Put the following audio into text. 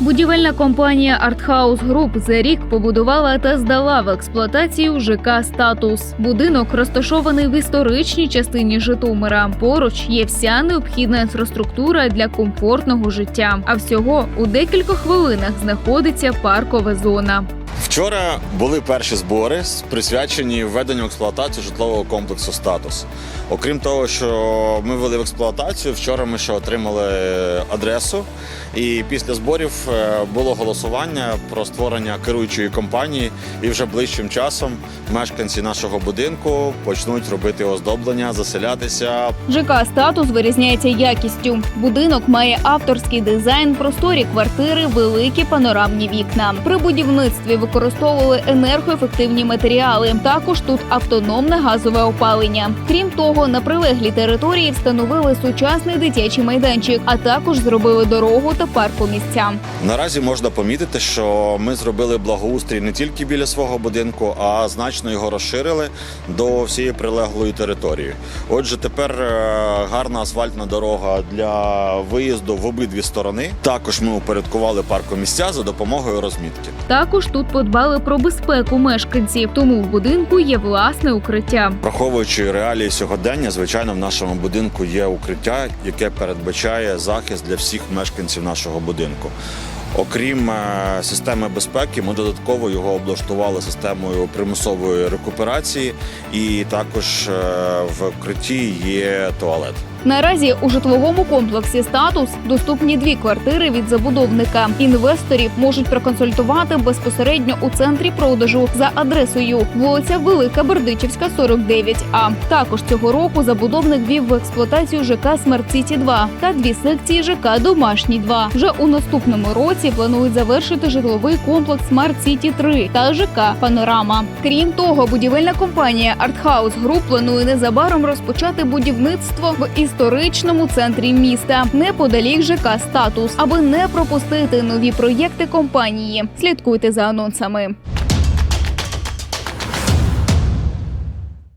Будівельна компанія Артхаус Груп за рік побудувала та здала в експлуатацію ЖК Статус. Будинок розташований в історичній частині Житомира. Поруч є вся необхідна інфраструктура для комфортного життя. А всього у декількох хвилинах знаходиться паркова зона. Вчора були перші збори, присвячені введенню в експлуатацію житлового комплексу статус. Окрім того, що ми ввели в експлуатацію, вчора ми ще отримали адресу, і після зборів е, було голосування про створення керуючої компанії. І вже ближчим часом мешканці нашого будинку почнуть робити оздоблення, заселятися, ЖК Статус вирізняється якістю. Будинок має авторський дизайн, просторі квартири, великі панорамні вікна. При будівництві використовували енергоефективні матеріали. Також тут автономне газове опалення. Крім того, на прилеглій території встановили сучасний дитячий майданчик, а також зробили дорогу та паркомісця. Наразі можна помітити, що ми зробили благоустрій не тільки біля свого будинку, а значно його розширили до всієї прилеглої території. Отже, тепер е, гарна асфальтна дорога для виїзду в обидві сторони. Також ми упорядкували паркомісця за допомогою розмітки. Також тут подбали про безпеку мешканців, тому в будинку є власне укриття. Враховуючи реалії сьогодення, звичайно, в нашому будинку є укриття, яке передбачає захист для всіх мешканців нашого будинку. Окрім е, системи безпеки, ми додатково його облаштували системою примусової рекуперації, і також е, в укритті є туалет. Наразі у житловому комплексі статус доступні дві квартири від забудовника. Інвесторів можуть проконсультувати безпосередньо у центрі продажу за адресою вулиця Велика Бердичівська, 49А. Також цього року забудовник вів в експлуатацію ЖК Смарт Сіті 2 та дві секції ЖК Домашній 2 Вже у наступному році планують завершити житловий комплекс Смарт Сіті 3 та ЖК Панорама. Крім того, будівельна компанія Артхаус Груп планує незабаром розпочати будівництво в історичному центрі міста неподалік ЖК Статус, аби не пропустити нові проєкти компанії. Слідкуйте за анонсами.